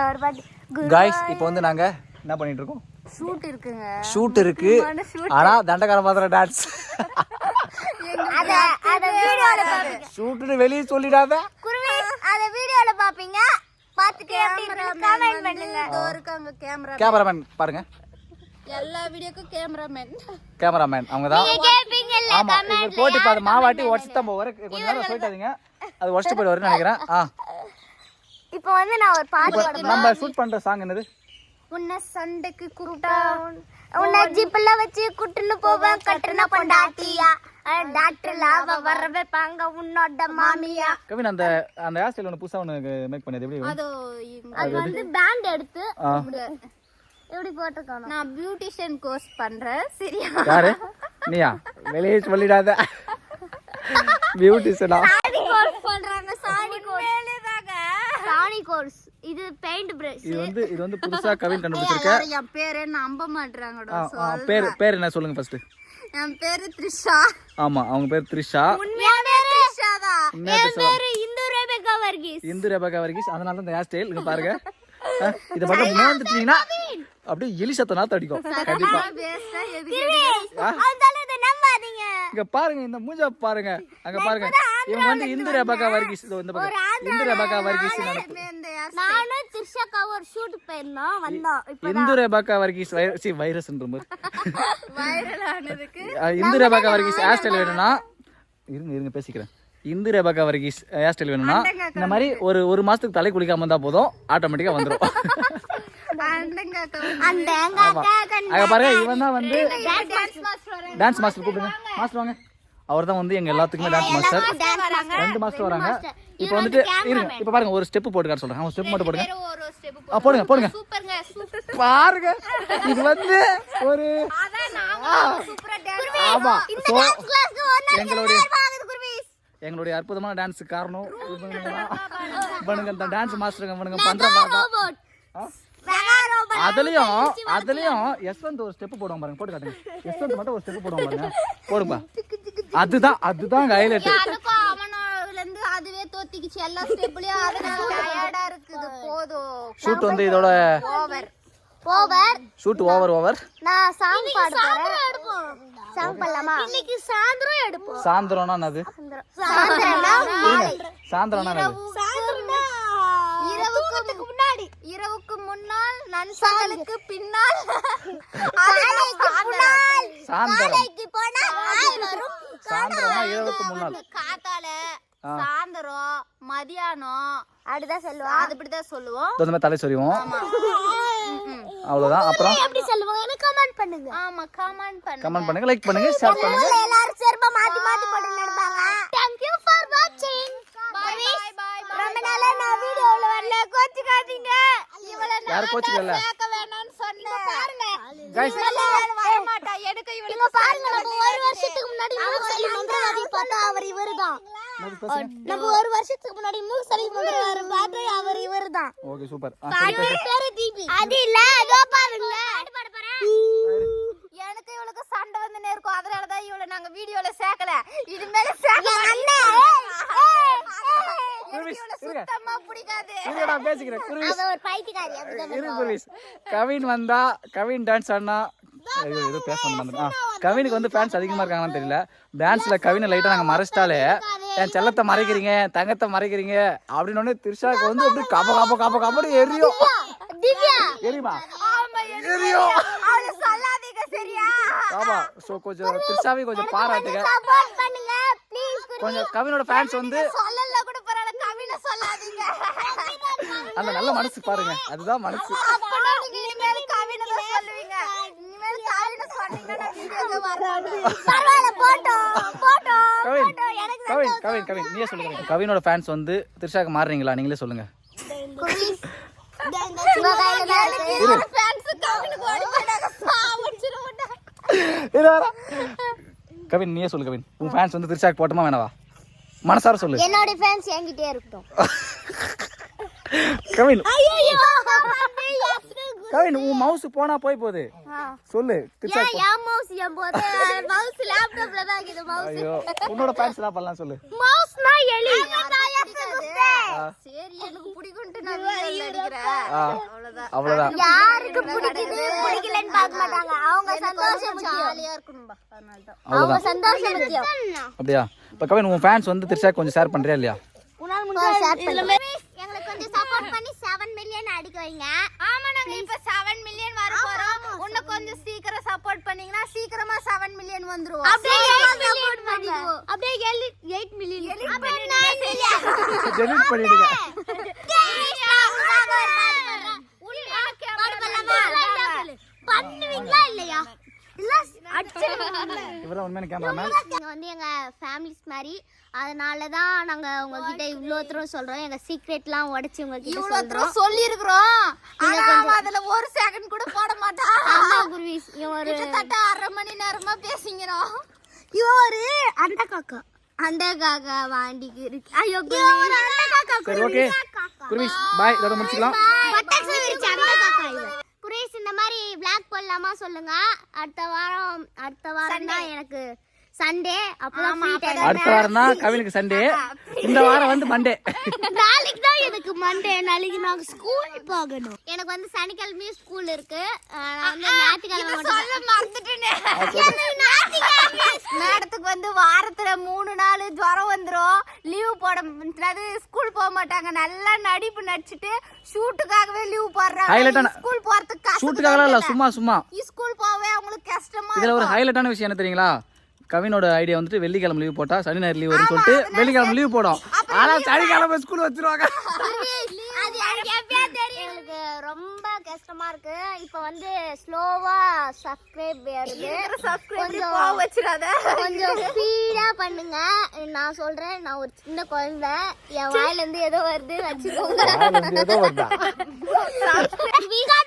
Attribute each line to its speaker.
Speaker 1: இன்னொரு பாட்டு
Speaker 2: காய்ஸ் இப்போ வந்து நாங்க என்ன பண்ணிட்டு இருக்கோம்
Speaker 1: ஷூட் இருக்குங்க.
Speaker 2: ஷூட் இருக்கு. ஆனா தண்டக்கார பாத்திரம் டான்ஸ்
Speaker 1: அத அத வீடியோல பாப்பீங்க.
Speaker 2: ஷூட்டுன்னு வெளியே சொல்லிடாத.
Speaker 1: குருவி அத வீடியோல பாப்பீங்க. பாத்துட்டு கமெண்ட் பண்ணுங்க.
Speaker 3: இருக்காங்க கேமரா
Speaker 2: கேமராமேன் பாருங்க.
Speaker 3: எல்லா வீடியோக்கும் கேமராமேன்
Speaker 2: கேமராமேன் அவங்க தான்
Speaker 1: நீங்க கேப்பீங்கல்ல
Speaker 2: ஆமா போட்டு பார்த்து மாவாட்டி உடச்சு தான் போவாரு கொஞ்ச நேரம் சொல்லிட்டாதீங்க அது உடச்சிட்டு போயிடுவாருன்னு நினைக்கிறேன். ஆ.
Speaker 1: இப்போ வந்து நான் ஒரு பாட்டு பாடுறேன்
Speaker 2: நம்ம ஷூட் பண்ற சாங் என்னது?
Speaker 3: உன்னை சண்டைக்கு கூப்பிட்டா
Speaker 1: உன்னை ஜிப்ல வச்சு குட்டுன்னு போவேன். கட்டுன பொண்டாட்டியா? டாக்டர்ல அவ வர வைப்பாங்க. உன்னோட மாமியா.
Speaker 2: கவின் அந்த அந்த ஹேர் ஸ்டைல் புதுசாக ஒன்று மேக் பண்ணது எப்படி
Speaker 3: அதோ
Speaker 1: அது வந்து பேண்ட் எடுத்து எப்படி போட்டுக்கணும்
Speaker 3: நான் பியூட்டிஷியன் கோர்ஸ் பண்றேன். சரியா?
Speaker 2: யாரு? நீயா? வெளியே சொல்லிடாத. பியூட்டிஷனா
Speaker 1: கோர்ஸ் இது பெயிண்ட் பிரஷ்
Speaker 2: இது வந்து இது வந்து புதுசா கவின் கண்டுபிடிச்சிருக்க.
Speaker 3: என் பேரே நம்ப மாட்டாங்கடா
Speaker 2: ஆ, ஆ, பேர் பேர் என்ன சொல்லுங்க ஃபர்ஸ்ட்
Speaker 3: என் பேரு த்ரிஷா.
Speaker 2: ஆமா அவங்க பேர் த்ரிஷா.
Speaker 1: உண்மையான பேரு
Speaker 3: த்ரிஷா தான்
Speaker 2: பேசுவா
Speaker 1: பேரு இந்து ரேபேகா வர்கீஸ்.
Speaker 2: இந்து ரெபகா வரைக்கும் அதனால தான் இந்த ஹேர் ஸ்டைல் இங்க பாருங்க. இதை மட்டும் மேந்துட்டீங்கன்னா அப்படியே எலி சத்த நாத்து அடிக்கும். கண்டிப்பா
Speaker 3: வேஸ்டா எதுக்கு
Speaker 1: அதனால இதை நம்பாதீங்க
Speaker 2: இங்க பாருங்க இந்த மூஞ்ச பாருங்க. அங்க பாருங்க. இவங்க வந்து இந்து ரெபகா வர்கீஸ் இந்த பக்கம். இந்து ரெபகா வர்கீஸ்
Speaker 1: நானும் திரிஷாக்கா ஒரு ஷூட் போயிருந்தோம் வந்தோம். இப்ப
Speaker 2: இந்து ரெபகா வர்கீஸ் வைரஸ் வைரஸ்ன்ற மாதிரி.
Speaker 3: வைரல் ஆனதுக்கு.
Speaker 2: Indhu Rebecca Varghese hair style வேணும்னா இருங்க இருங்க பேசிக்கிறேன். Indhu Rebecca Varghese hair style வேணும்னா இந்த மாதிரி ஒரு ஒரு மாசத்துக்கு தலை குளிக்காம இருந்தா போதும் ஆட்டோமேட்டிக்கா
Speaker 1: கண்
Speaker 2: அங்க பாருங்க இவன் தான் வந்து
Speaker 3: டான்ஸ் மாஸ்டர்
Speaker 2: கூப்பிடுங்க மாஸ்டர் வாங்க அவர் தான் வந்து எங்க எல்லாத்துக்குமே டான்ஸ் மாஸ்டர் ரெண்டு மாஸ்டர் வராங்க இப்போ வந்துட்டு இருங்க இப்போ பாருங்க ஒரு ஸ்டெப் போட்டு காட்ட சொல்றேன் ஒரு ஸ்டெப் மட்டும் போடுங்க போடுங்க போடுங்க பாருங்க இது வந்து ஒரு ஆமா எங்களுடைய எங்களுடைய அற்புதமான டான்ஸ் காரணம். இவனுங்க இந்த டான்ஸ் மாஸ்டருங்க இவனுங்க பண்ற மாதிரி தான். ஆ?
Speaker 1: மெகா ரோபோட்
Speaker 2: அதுலயும் அதுலயும் யஸ்வந்த் ஒரு ஸ்டெப் போடுவாங்க பாருங்க. போட்டு காட்டுங்க. யஸ்வந்த் மட்டும் ஒரு ஸ்டெப் போடுவாங்க பாருங்க. போடுங்க அதுதான் அதுதான் ஹைலைட்
Speaker 3: அதுவே தோத்திக்கிச்சு. எல்லா ஸ்டெப்லயும் அதனால டயர்டா இருக்குது. போதும்.
Speaker 2: ஷூட் வந்து இதோட
Speaker 3: over
Speaker 1: over
Speaker 2: shoot over over
Speaker 1: நான் சாங் பாட போறேன் சாங் பண்ணலாமா? இன்னைக்கு சாயந்தரம் எடுப்போம்.
Speaker 2: சாயந்தரம்னா என்னது?
Speaker 1: சாயந்தரம்னா
Speaker 2: சாயந்தரம்னா
Speaker 3: இரவுக்கு
Speaker 1: முன்னாடி.
Speaker 3: இரவுக்கு முன்னால் நண்பகலுக்கு பின்னால்.
Speaker 2: சாயந்தரம் சாயந்தரம்னா இரவுக்கு முன்னால்.
Speaker 3: காத்தால. சாயந்தரம் மதியானம்
Speaker 1: அப்படிதான் சொல்லுவா.
Speaker 3: அது இப்படிதான் சொல்லுவோம்.
Speaker 2: மாதிரி தலை சொறிவோம் அவ்வளவுதான். அப்புறம்?
Speaker 1: எப்படி சொல்லுவாங்கன்னு கமெண்ட் பண்ணுங்க.
Speaker 3: ஆமா கமெண்ட் பண்ணு
Speaker 2: கமெண்ட் பண்ணுங்க லைக் பண்ணுங்க ஷேர் பண்ணுங்க.
Speaker 1: எல்லாரும் செருப்பா மாத்தி மாத்தி போட்டு நடப்பாங்க. தேங்க் யூ ஃபார் வாட்சிங்
Speaker 3: பாய் பாய்
Speaker 1: ரொம்ப நாளா நான் வீடியோல வரல கோச்சுக்காதீங்க
Speaker 3: இவள
Speaker 2: யாரும் கோச்சுக்கல
Speaker 3: கேட்க வேணாம்னு சொன்னேன் பாருங்க
Speaker 2: கைஸ்
Speaker 3: வர மாட்டா எடுக்க
Speaker 1: நம்ம ஒரு வருஷத்துக்கு முன்னாடி மூசலி மந்திரவாதி பார்த்தா அவர் இவர்தான். நம்ம ஒரு வருஷத்துக்கு முன்னாடி மூசலி மந்திரவாதி பார்த்தா அவர் இவர்தான்.
Speaker 2: ஓகே சூப்பர்
Speaker 1: பேரு தீபி. அது இல்ல அதோ பாருங்க
Speaker 3: எனக்கு இவளுக்கு சண்டை வந்து நேர்க்கும் அதனாலதான் இவள நாங்க வீடியோல சேர்க்கல இனிமேல சேர்க்க சுத்தமா பிடிக்காது
Speaker 2: நான் பேசிக்கிறேன் குருவிஸ் கவின் வந்தா கவின் டான்ஸ் ஆடினா ஐயோ ஏதோ பேச ஆ கவினுக்கு வந்து ஃபேன்ஸ் அதிகமாக இருக்காங்கன்னு தெரியல. டான்ஸ்ல கவினை லைட்டாக நாங்கள் மறைச்சிட்டாலே என் செல்லத்தை மறைக்கிறீங்க தங்கத்தை மறைக்கிறீங்க? அப்படின்னு திரிஷாக்கு வந்து அப்படி காப்ப காப்ப காப்ப காப்படி எரியும். எரியுமா? எரியும். ஆமா ஸோ கொஞ்சம் திரிஷாவே கொஞ்சம் பாராட்டுங்க. கொஞ்சம் கவினோட ஃபேன்ஸ் வந்து
Speaker 3: சொல்லல கூட பரவாயில்ல கவினை சொல்லாதீங்க.
Speaker 2: அந்த நல்ல மனசு பாருங்க. அதுதான் மனசு.
Speaker 3: கவினை கவினை
Speaker 2: கவின் நீயே சொல்லுங்க கவின். கவினோட ஃபேன்ஸ் வந்து திரிஷாக்கு மாறுறீங்களா? நீங்களே சொல்லுங்க. கவின் நீயே சொல்லு கவின். உன் ஃபேன்ஸ் வந்து திரிஷாக்கு போட்டோமா வேணவா? மனசார சொல்லு.
Speaker 1: என்னோட ஃபேன்ஸ் என்கிட்டே இருக்கட்டும்.
Speaker 2: கவின்.
Speaker 1: ஐயோ
Speaker 2: கவின் உன் மவுஸ் போனா போய் போகுது. சொல்லு
Speaker 1: மவுஸ் என் போது மவுஸ் லேப்டாப்ல தான் இருக்குது மவுஸ்
Speaker 2: ஐயோ உன்னோட என்ன பண்ணலாம் சொல்லு.
Speaker 1: மவுஸ்னா எலி. சரி எனக்கு பிடிக்கும்ட்டு நான் வீடியோல அடிக்கிறேன்
Speaker 2: ஆ.
Speaker 1: அவ்வளவுதான்.
Speaker 2: அவ்வளோதான்
Speaker 3: யாருக்கு பிடிக்குது? பிடிக்கலன்னு பார்க்க மாட்டாங்க. அவங்க சந்தோஷம் முக்கியம்.
Speaker 1: ஜாலியா இருக்கணும்பா அதனால தான்.
Speaker 3: அவங்க
Speaker 2: அவ்வளோதான்
Speaker 3: சந்தோஷம் முக்கியம்.
Speaker 2: அப்படியா? இப்போ கவின் உன் ஃபேன்ஸ் வந்து திருஷா கொஞ்சம் ஷேர் பண்ணுறியா இல்லையா?
Speaker 3: உன்னால் முடிஞ்ச
Speaker 1: கொஞ்சம் சப்போர்ட் பண்ணி 7 மில்லியன் அடிக்க வைங்க. ஆமா நாங்க இப்ப 7 மில்லியன் வர போறோம். இன்னும் கொஞ்சம் சீக்கிரம் சப்போர்ட் பண்ணீங்கன்னா சீக்கிரமா 7 மில்லியன் வந்துருவோம்
Speaker 3: அப்படியே எயிட் மில்லியன்
Speaker 2: டெலிட் பண்ணிடுங்க
Speaker 3: பண்ணுவீங்களா இல்லையா இல்ல அடிச்சிருவாங்க
Speaker 2: இவரை உண்மையான கேமராமேன்
Speaker 1: நீங்க வந்து எங்க ஃபேமிலிஸ் மாதிரி. அதனால தான் நாங்க உங்ககிட்ட இவ்ளோ தூரம் சொல்றோம். எங்க சீக்ரெட்லாம் உடைச்சு உங்ககிட்ட
Speaker 3: இவ்வளவு
Speaker 1: சொல்றோம்.
Speaker 3: தூரம் சொல்லி இருக்கிறோம் ஆனா அவன் அதுல ஒரு செகண்ட் கூட போட மாட்டான்
Speaker 1: ஆமா குருவிஸ் இவன் ஒரு
Speaker 3: கிட்டத்தட்ட அரை மணி நேரமா பேசிக்கிறோம் இவன் ஒரு அந்த காக்கா.
Speaker 1: அந்த காக்கா வாண்டிக்கு இருக்கு. ஐயோ
Speaker 3: காக்கா
Speaker 2: சரி ஓகே குருவிஸ் பாய் இதோட முடிச்சுக்கலாம்
Speaker 3: பட்டாசு வெடிச்ச அந்த காக்கா இவன்
Speaker 1: குரேஷ் இந்த மாதிரி பிளாக் போடலாமா சொல்லுங்க. அடுத்த வாரம் அடுத்த வாரம் தான் எனக்கு சண்டே அப்பதான்
Speaker 2: அடுத்த வாரம் தான் கவினுக்கு சண்டே. இந்த வாரம் வந்து மண்டே
Speaker 3: நாளைக்கு தான் எனக்கு மண்டே நாளைக்கு நான் ஸ்கூல் போகணும்.
Speaker 1: எனக்கு வந்து சனிக்கிழமையும் ஸ்கூல் இருக்கு. நான் வந்து ஞாயிற்றுக்கிழமை மட்டும்
Speaker 3: மறந்துட்டேனே. மேடத்துக்கு வந்து வாரத்துல மூணு நாள் ஜுரம் வந்துரும். லீவ் போட அது ஸ்கூல் போக மாட்டாங்க. நல்லா நடிப்பு நடிச்சிட்டு ஷூட்டுக்காகவே லீவ் போடுறாங்க. ஸ்கூல் போறதுக்கு
Speaker 2: ஷூட்டுக்காகலாம் இல்லை சும்மா சும்மா.
Speaker 3: ஸ்கூல் போகவே அவங்களுக்கு கஷ்டமா
Speaker 2: இதில் ஒரு ஹைலைட்டான விஷயம் என்ன தெரியுங்களா? கவினோட ஐடியா வந்துட்டு வெள்ளிக்கிழமை லீவ் போட்டா சனி ஞாயிறு லீவ் வரும்னு சொல்லிட்டு வெள்ளிக்கிழமை லீவ் போடும் ஆனா சனிக்கிழமை ஸ்கூல் வச்சிருவாங்க.
Speaker 1: ரொம்ப கஷ்டமா இருக்கு. இப்போ வந்து ஸ்லோவா சப்ஸ்கிரைப்
Speaker 3: போக வச்சிடாத.
Speaker 1: கொஞ்சம் ஸ்பீடா பண்ணுங்க. நான் சொல்றேன் நான் ஒரு சின்ன குழந்தை. என் வாயில இருந்து ஏதோ வருது? வச்சுக்கோங்க